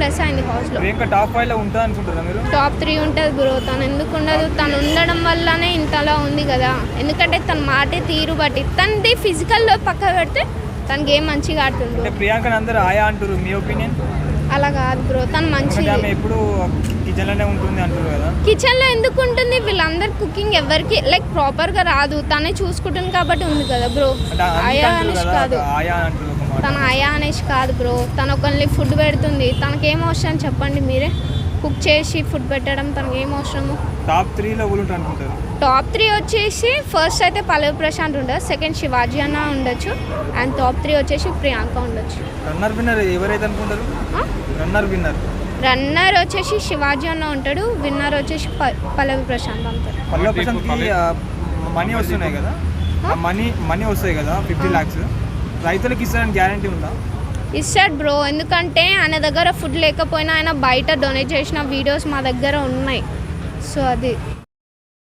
Plus అయింది హౌస్లో Priyanka top ఫైవ్లో ఉంటుంది అనుకుంటారా మీరు? టాప్ త్రీ ఉంటుంది బ్రో తను ఎందుకు ఉండదు? తను ఉండడం వల్లనే ఇంతలా ఉంది కదా. ఎందుకంటే తన మాటే తీరు బట్టి. తనది ఫిజికల్లో పక్క పెడితే తన గేమ్ మంచిగా ఆడుతుంది. ప్రియాంకని అందరూ ఆయా అంటారు మీ ఒపీనియన్ అలా కాదు బ్రో తను మంచి ఎప్పుడు కిచెన్లోనే ఉంటుంది అంటారు కదా? కిచెన్లో ఎందుకు ఉంటుంది? వీళ్ళందరు కుకింగ్ ఎవరికి లైక్ ప్రాపర్గా రాదు. తనే చూసుకుంటుంది కాబట్టి ఉంది కదా బ్రో ఆయా అనేసి కదా ఆయా అంటారు తన ఆయా అనేసి కాదు బ్రో. తను ఒకరిని ఫుడ్ పెడుతుంది. తనకేం అవసరం చెప్పండి మీరే. కుక్ చేసి ఫుడ్ పెట్టడం తనకి ఏం అవసరము? టాప్ త్రీలో ఎవరు అనుకుంటారు? టాప్ త్రీ వచ్చేసి ఫస్ట్ అయితే పల్లవి ప్రశాంత్ ఉండదు సెకండ్ శివాజీ అన్న ఉండొచ్చు అండ్ టాప్ త్రీ వచ్చేసి ప్రియాంక ఉండొచ్చు. రన్నర్ విన్నర్ ఎవరైతే అనుకుంటారు? రన్నర్ విన్నర్ రన్నర్ వచ్చేసి శివాజీ అన్న ఉంటాడు విన్నర్ వచ్చేసి ప- పల్లవి ప్రశాంత్ అంటారు. పల్లవ ప్రశాంత్కి మనీ వస్తున్నాయి కదా? ఆ మనీ మనీ వస్తాయి కదా ఫిఫ్టీ ల్యాక్స్ రైతులకు ఇస్తారని గ్యారంటీ ఉందా? ఇస్తాడు బ్రో. ఎందుకంటే ఆయన దగ్గర ఫుడ్ లేకపోయినా ఆయన బయట డొనేట్ చేసిన వీడియోస్ మా దగ్గర ఉన్నాయి. సో అది